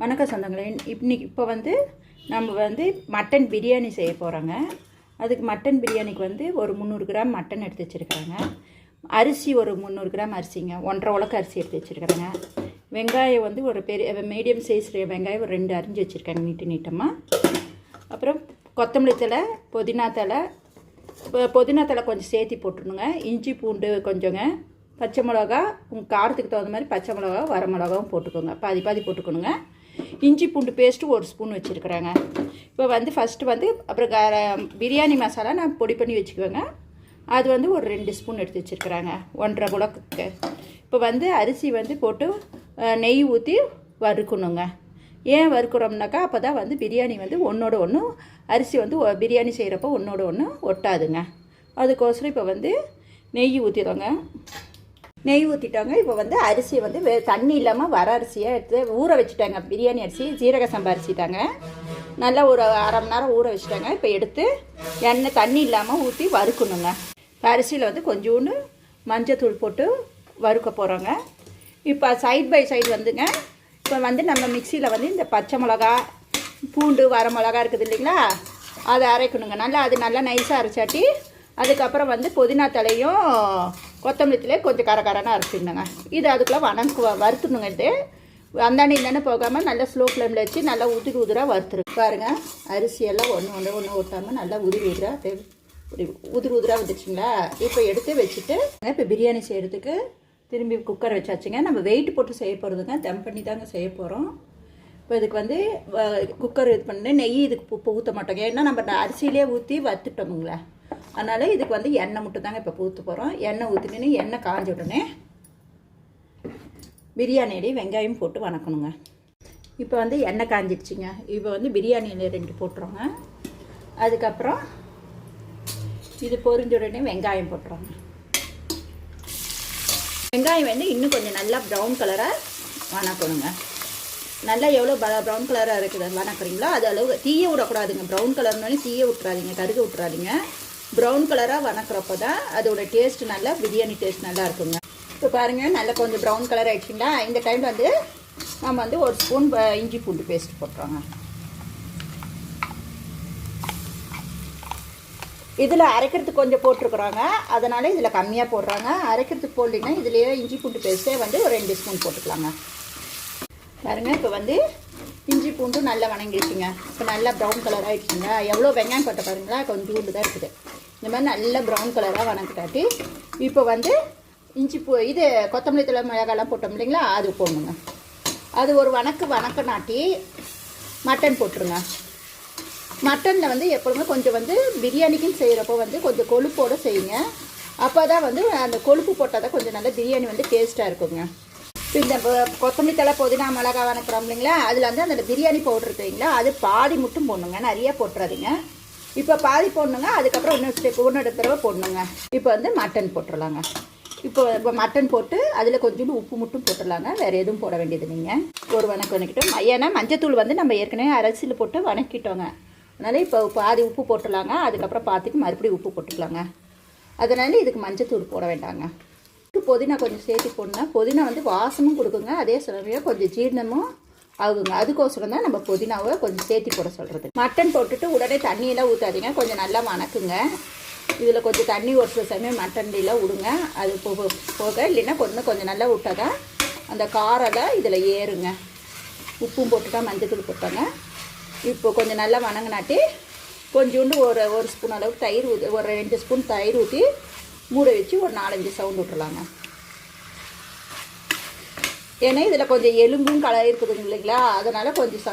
வணக்கம் சொந்தங்களே இன்னைக்கு இப்போ வந்து நம்ம வந்து மட்டன் பிரியாணி செய்ய போகிறோங்க அதுக்கு மட்டன் பிரியாணிக்கு வந்து ஒரு முந்நூறு கிராம் மட்டன் எடுத்து வச்சுருக்குறாங்க. அரிசி ஒரு முந்நூறு கிராம் அரிசிங்க. ஒன்றரை உலக்கு அரிசி எடுத்து வச்சுருக்குறேங்க. வெங்காயம் வந்து ஒரு பெரிய மீடியம் சைஸ் வெங்காயம் ஒரு ரெண்டு அரிஞ்சு வச்சுருக்காங்க நீட்டு நீட்டமாக அப்புறம் கொத்தமல்லி தழை புதினா தழை இப்போ புதினா தழை கொஞ்சம் சேர்த்தி போட்டுருணுங்க. இஞ்சி பூண்டு கொஞ்சங்க பச்சை மிளகா உங்கள் காரத்துக்கு தகுந்த மாதிரி பச்சை மிளகா வர மிளகாவும் போட்டுக்கோங்க. பாதி பாதி போட்டுக்கணுங்க. இஞ்சி பூண்டு பேஸ்ட்டு ஒரு ஸ்பூன் வச்சுருக்குறேங்க. இப்போ வந்து ஃபஸ்ட்டு வந்து அப்புறம் கர பிரியாணி மசாலா நான் பொடி பண்ணி வச்சுக்குவேங்க. அது வந்து ஒரு ரெண்டு ஸ்பூன் எடுத்து வச்சுருக்குறாங்க ஒன்றரை குலக்கு இப்போ வந்து அரிசி வந்து போட்டு நெய் ஊற்றி வறுக்கணுங்க. ஏன் வறுக்கிறோம்னாக்கா அப்போ தான் வந்து பிரியாணி வந்து ஒன்றோட ஒன்று அரிசி வந்து ஒ- பிரியாணி செய்கிறப்போ ஒன்றோட ஒன்று ஒட்டாதுங்க. அதுக்கோசரம் இப்போ வந்து நெய் ஊற்றிடுறோங்க நெய் ஊற்றிட்டாங்க இப்போ வந்து அரிசி வந்து வே தண்ணி இல்லாமல் வர அரிசியை எடுத்து ஊற வச்சுட்டாங்க. பிரியாணி அரிசி ஜீரக சம்பா அரிசிட்டாங்க நல்லா ஒரு அரை மணி நேரம் ஊற வச்சுட்டாங்க. இப்போ எடுத்து எண்ணெய் தண்ணி இல்லாமல் ஊற்றி வறுக்கணுங்க. இப்போ அரிசியில் வந்து கொஞ்சோண்டு மஞ்சத்தூள் போட்டு வறுக்க போகிறோங்க இப்போ சைட் பை சைடு வந்துங்க. இப்போ வந்து நம்ம மிக்சியில் வந்து இந்த பச்சை மிளகா பூண்டு வர மிளகா இருக்குது இல்லைங்களா? அதை அரைக்கணுங்க. நல்லா அது நல்லா நைஸாக அரைச்சாட்டி அதுக்கப்புறம் வந்து புதினா தலையும் கொத்தமல்லி கொஞ்சம் கரகரன்னு அரைச்சிடணுங்க. இது அதுக்குள்ளே வணக்கு வறுத்துணுங்க இது. அந்தாண்டி இந்தாண்டி போகாமல் நல்லா ஸ்லோ ஃப்ளேமில் வச்சு நல்லா உதிரி உதிராக வறுத்துரு பாருங்கள் அரிசியெல்லாம் ஒன்று ஒன்று ஒன்று ஊற்றாமல் நல்லா உதிரி உதிராக உதிரி உதிராக வந்துச்சுங்களா? இப்போ எடுத்து வச்சுட்டு இப்போ பிரியாணி செய்கிறதுக்கு திரும்பி குக்கர் வச்சாச்சுங்க. நம்ம வெயிட் போட்டு செய்ய போகிறதுங்க தம் பண்ணி தாங்க செய்ய போகிறோம் இப்போ இதுக்கு வந்து வ- குக்கர் இது பண்ணி நெய் இதுக்கு இப்போ ஊற்ற மாட்டோங்க. ஏன்னா நம்ம அரிசியிலே ஊற்றி வறுத்துட்டோமுங்களேன் அதனால் இதுக்கு வந்து எண்ணெய் மட்டும் தாங்க இப்போ ஊற்று போகிறோம் எண்ணெய் ஊற்றினு எண்ணெய் காஞ்ச உடனே பிரியாணியிலேயே வெங்காயம் போட்டு வணக்கணுங்க. இப்போ வந்து எண்ணெய் காஞ்சிடுச்சுங்க. இப்போ வந்து பிரியாணியில் ரெண்டு போட்டுருவோங்க. அதுக்கப்புறம் இது பொரிஞ்ச உடனே வெங்காயம் போட்டுருவோங்க. வெங்காயம் வந்து இன்னும் கொஞ்சம் நல்லா ப்ரௌன் கலராக வணக்கணுங்க. நல்லா எவ்வளோ ப்ரௌன் கலராக இருக்குது வணக்குறீங்களோ அது அளவு தீய விடக்கூடாதுங்க. ப்ரௌன் கலர்னாலும் தீய விட்டுறாதீங்க கருக விட்றாதீங்க ப்ரௌன் கலராக வணக்கிறப்ப தான் அதோட டேஸ்ட் நல்லா பிரியாணி டேஸ்ட் நல்லா இருக்குங்க. இப்போ பாருங்கள் நல்லா கொஞ்சம் ப்ரௌன் கலர் ஆகிடுச்சிங்களா இந்த டைம் வந்து நம்ம வந்து ஒரு ஸ்பூன் இஞ்சி பூண்டு பேஸ்ட் போட்டுருவோங்க இதில் அரைக்கிறதுக்கு கொஞ்சம் போட்டிருக்குறாங்க. அதனால் இதில் கம்மியாக போடுறாங்க. அரைக்கிறதுக்கு போடலீங்கன்னா இதுலேயே இஞ்சி பூண்டு பேஸ்ட்டே வந்து ஒரு ரெண்டு ஸ்பூன் போட்டுக்கலாங்க. பாருங்க இப்போ வந்து இஞ்சி பூண்டு நல்லா வணங்கிடுச்சுங்க இப்போ நல்லா ப்ரௌன் கலர் ஆகிடுச்சுங்க எவ்வளோ வெங்காயம் போட்ட பாருங்களா? கொஞ்சோண்டு தான் இருக்குது. இந்த மாதிரி நல்லா ப்ரௌன் கலராக வணக்கிட்டாட்டி இப்போ வந்து இஞ்சி பூ இது கொத்தமல்லி தழை மிளகாலாம் போட்டோம் இல்லைங்களா? அது போடணுங்க அது ஒரு வணக்கு நாட்டி மட்டன் போட்டுருங்க. மட்டனில் வந்து எப்பொழுதுமே கொஞ்சம் வந்து பிரியாணிக்குன்னு செய்கிறப்போ வந்து கொஞ்சம் கொழுப்போடு செய்யுங்க. அப்போ தான் வந்து அந்த கொழுப்பு போட்டால் தான் கொஞ்சம் நல்லா பிரியாணி வந்து டேஸ்ட்டாக இருக்குங்க. இந்த கொத்தமல்லி தலை புதினா மிளகா வணக்கிறோம் இல்லைங்களா? அதில் வந்து அந்த பிரியாணி பவுடர் இருக்குங்களா அது பாதி மட்டும் போடணுங்க. நிறைய போட்டுறாதீங்க. இப்போ பாதி போடணுங்க. அதுக்கப்புறம் இன்னொரு இன்னொரு தடவை போடணுங்க. இப்போ வந்து மட்டன் போட்டுடலாங்க இப்போ இப்போ மட்டன் போட்டு அதில் கொஞ்சோண்டு உப்பு மட்டும் போட்டுடலாங்க வேறு எதுவும் போட வேண்டியது நீங்கள் ஒரு வணக்கம் வணக்கிட்டோம். ஏன்னா மஞ்சத்தூள் வந்து நம்ம ஏற்கனவே அரிசியில் போட்டு வணக்கிட்டோங்க. அதனால் இப்போ பாதி உப்பு போட்டுடலாங்க அதுக்கப்புறம் பார்த்துட்டு மறுபடியும் உப்பு போட்டுக்கலாங்க. அதனால் இதுக்கு மஞ்சத்தூள் போட வேண்டாங்க. புதினா கொஞ்சம் சேர்த்து போடணுங்க புதினா வந்து வாசமும் கொடுக்குங்க. அதே சமயம் கொஞ்சம் ஜீரணமும் ஆகுங்க. அதுக்கோசரம் தான் நம்ம புதினாவை கொஞ்சம் சேர்த்து போட சொல்கிறது மட்டன் போட்டுட்டு உடனே தண்ணியெல்லாம் ஊற்றாதீங்க கொஞ்சம் நல்லா வணக்குங்க இதில் கொஞ்சம் தண்ணி ஒரு சில சமயம் மட்டன்லாம் விடுங்க அது போக போக இல்லைன்னா கொஞ்சம் கொஞ்சம் நல்லா விட்டால் தான் அந்த காரெல்லாம் இதில் ஏறுங்க. உப்பும் போட்டுட்டா மஞ்சத்தூள் போட்டாங்க இப்போ கொஞ்சம் நல்லா வணங்கினாட்டி கொஞ்சோண்டு ஒரு ஒரு ஸ்பூன் அளவுக்கு தயிர் ஊற்றி ஒரு ரெண்டு ஸ்பூன் தயிர் ஊற்றி மூட வச்சு ஒரு நாலஞ்சு சவுண்டு விட்டுலாங்க ஏன்னா இதில் கொஞ்சம் எலும்பும் கல இருக்குதுங்க இல்லைங்களா? அதனால் கொஞ்சம் ச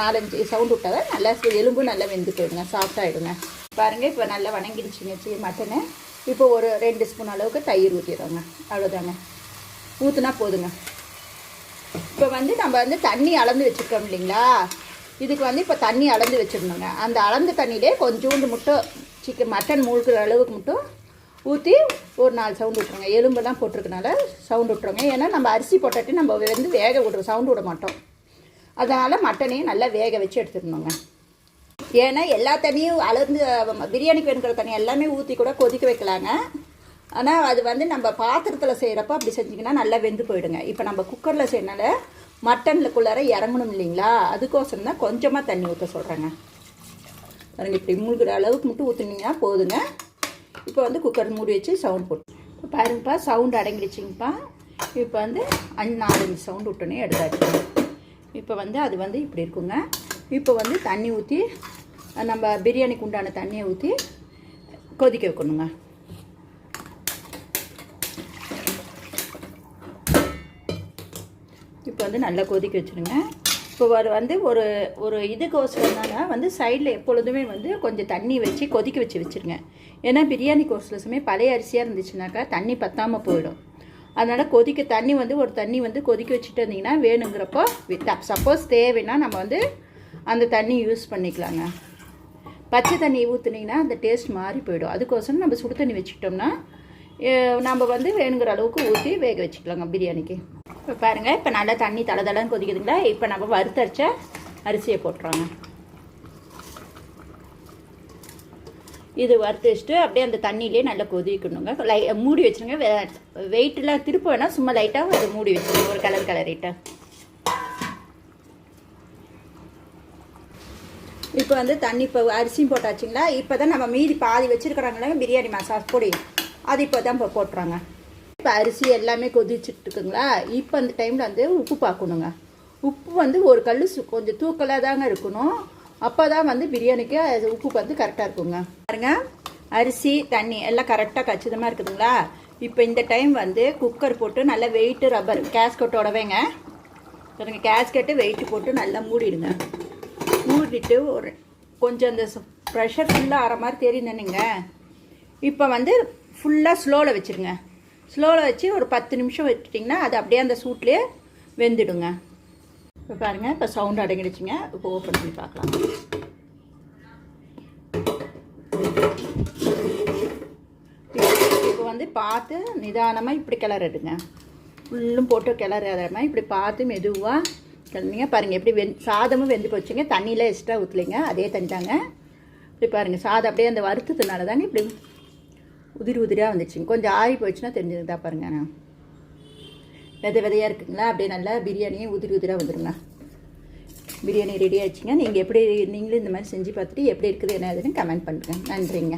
நாலஞ்சு சவுண்டு விட்டால் தான் நல்லா எலும்பு நல்லா வெந்து போயிடுங்க சாஃப்டாகிடுங்க பாருங்கள் இப்போ நல்லா வணங்கிடுச்சுங்க சீ மட்டனு. இப்போ ஒரு ரெண்டு ஸ்பூன் அளவுக்கு தயிர் ஊற்றிடுறோங்க அவ்வளோதாங்க ஊற்றுனா போதுங்க. இப்போ வந்து நம்ம வந்து தண்ணி அளந்து வச்சுருக்கோம் இல்லைங்களா? இதுக்கு வந்து இப்போ தண்ணி அளந்து வச்சிடணுங்க. அந்த அளந்த தண்ணியிலே கொஞ்சோண்டு மட்டும் சிக்கன் மட்டன் மூழ்கிற அளவுக்கு மட்டும் ஊற்றி ஒரு நாலு சவுண்டு விட்ருங்க எலும்பெல்லாம் போட்டிருக்கனால சவுண்டு விட்ருங்க ஏன்னா நம்ம அரிசி போட்டாட்டி நம்ம வந்து வேக விட்றோம் சவுண்டு விட மாட்டோம். அதனால் மட்டனையும் நல்லா வேக வச்சு எடுத்துடணுங்க ஏன்னா எல்லா தண்ணியும் அளந்து பிரியாணிக்கு வேணுங்கிற தண்ணி எல்லாமே ஊற்றி கூட கொதிக்க வைக்கலாங்க. ஆனால் அது வந்து நம்ம பாத்திரத்தில் செய்கிறப்ப அப்படி செஞ்சிங்கன்னா நல்லா வெந்து போயிடுங்க. இப்போ நம்ம குக்கரில் செய்யறனால மட்டனுக்குள்ளார இறங்கணும் இல்லைங்களா? அதுக்கோசரம் தான் கொஞ்சமாக தண்ணி ஊற்ற சொல்கிறேங்க பாருங்கள் இப்படி மூழ்கிற அளவுக்கு மட்டும் ஊற்றுனீங்கன்னா போதுங்க. இப்போ வந்து குக்கர் மூடி வச்சு சவுண்ட் போட்டு. இப்போ பாருங்கப்பா சவுண்ட் அடங்கிடுச்சிங்கப்பா. இப்போ வந்து அஞ்சு நாலஞ்சு சவுண்ட் விட்டோன்னே எடுத்தாச்சு. இப்போ வந்து அது வந்து இப்படி இருக்குங்க. இப்போ வந்து தண்ணி ஊற்றி நம்ம பிரியாணிக்கு உண்டான தண்ணியை ஊற்றி கொதிக்க வைக்கணுங்க. இப்போ வந்து நல்லா கொதிக்க வச்சுருங்க. இப்போ ஒரு வந்து ஒரு ஒரு இதுக்கோசரம்னால வந்து சைடில் எப்பொழுதுமே வந்து கொஞ்சம் தண்ணி வச்சு கொதிக்க வச்சு வச்சுருங்க. ஏன்னா பிரியாணி கோர்ஸ்லஸுமே பழைய அரிசியாக இருந்துச்சுனாக்கா தண்ணி பற்றாமல் போயிடும். அதனால் கொதிக்க தண்ணி வந்து ஒரு தண்ணி வந்து கொதிக்க வச்சுட்டு இருந்தீங்கன்னா வேணுங்கிறப்போ சப்போஸ் தேவைன்னா நம்ம வந்து அந்த தண்ணி யூஸ் பண்ணிக்கலாங்க. பச்சை தண்ணி ஊற்றுனீங்கன்னா அந்த டேஸ்ட் மாறி போயிடும். அதுக்கோசரம் நம்ம சுடு தண்ணி வச்சுக்கிட்டோம்னா நம்ம வந்து வேணுங்கிற அளவுக்கு ஊற்றி வேக வச்சுக்கலாங்க பிரியாணிக்கு. இப்போ பாருங்கள் இப்போ நல்லா தண்ணி தலை தலைன்னு கொதிக்குதுங்களா? இப்போ நம்ம வறுத்தரிச்ச அரிசியை போட்டுறோங்க. இது வறுத்து வச்சுட்டு அப்படியே அந்த தண்ணியிலே நல்லா கொதிக்கணுங்க. லை மூடி வச்சுருங்க. வெயிட்டில் திருப்ப வேணால் சும்மா லைட்டாக அது மூடி வச்சுருங்க. ஒரு கலர் கலரிட்ட இப்போ வந்து தண்ணி இப்போ அரிசியும் போட்டாச்சுங்களா? இப்போ தான் நம்ம மீதி பாதி வச்சுருக்குறாங்களே பிரியாணி மசாலா பொடி. அது இப்போ தான் இப்போ போட்டுறாங்க. இப்போ அரிசி எல்லாமே கொதிச்சுட்டு இருக்குங்களா இப்போ அந்த டைமில் வந்து உப்பு பார்க்கணுங்க உப்பு வந்து ஒரு கல் சு- கொஞ்சம் தூக்கலாக தாங்க இருக்கணும். அப்போ தான் வந்து பிரியாணிக்கு அது உப்பு வந்து கரெக்டாக இருக்குங்க. பாருங்க. அரிசி தண்ணி எல்லாம் கரெக்டாக கச்சிதமாக இருக்குதுங்களா? இப்போ இந்த டைம் வந்து குக்கர் போட்டு நல்லா வெயிட்டு ரப்பர் கேஸ்கட்டோடவேங்க பாருங்க கேஸ்கட்டு வெயிட்டு போட்டு நல்லா மூடிடுங்க. மூடிட்டு ஒரு கொஞ்சம் அந்த ப்ரெஷர் ஃபுல்லாக ஆற மாதிரி தெரியுதுன்னுங்க இப்போ வந்து ஃபுல்லாக ஸ்லோவில் வச்சுருங்க. ஸ்லோவில் வச்சு ஒரு பத்து நிமிஷம் வச்சுட்டிங்கன்னா அது அப்படியே அந்த சூட்லேயே வெந்துடுங்க. இப்போ பாருங்கள் இப்போ சவுண்ட் அடங்கிடுச்சுங்க. இப்போ ஓப்பன் பண்ணி பார்க்கலாம். இப்போ வந்து பார்த்து நிதானமாக இப்படி கிளறிடுங்க. ஃபுல்லும் போட்டு கிளறாம இப்படி பார்த்து மெதுவாக கிளம்புங்க பாருங்கள் எப்படி வெந் சாதமும் வெந்து போச்சுங்க. தண்ணியில் எக்ஸ்ட்ரா ஊற்றலைங்க அதே தந்தாங்க இப்படி பாருங்கள் சாதம் அப்படியே அந்த வருத்தத்தினால தாங்க இப்படி உதிரி உதிரியாக வந்துச்சுங்க கொஞ்சம் ஆறி போயிடுச்சுன்னா தெரிஞ்சுருந்தா பாருங்க விதை விதையாக இருக்குங்களா? அப்படியே நல்லா பிரியாணியே உதிரி உதிரியாக வந்துடுங்கண்ணா பிரியாணி ரெடி ஆச்சுங்க நீங்கள் எப்படி நீங்களும் இந்த மாதிரி செஞ்சு பார்த்துட்டு எப்படி இருக்குது என்ன ஏதுன்னு கமெண்ட் பண்ணுங்கள் நன்றிங்க.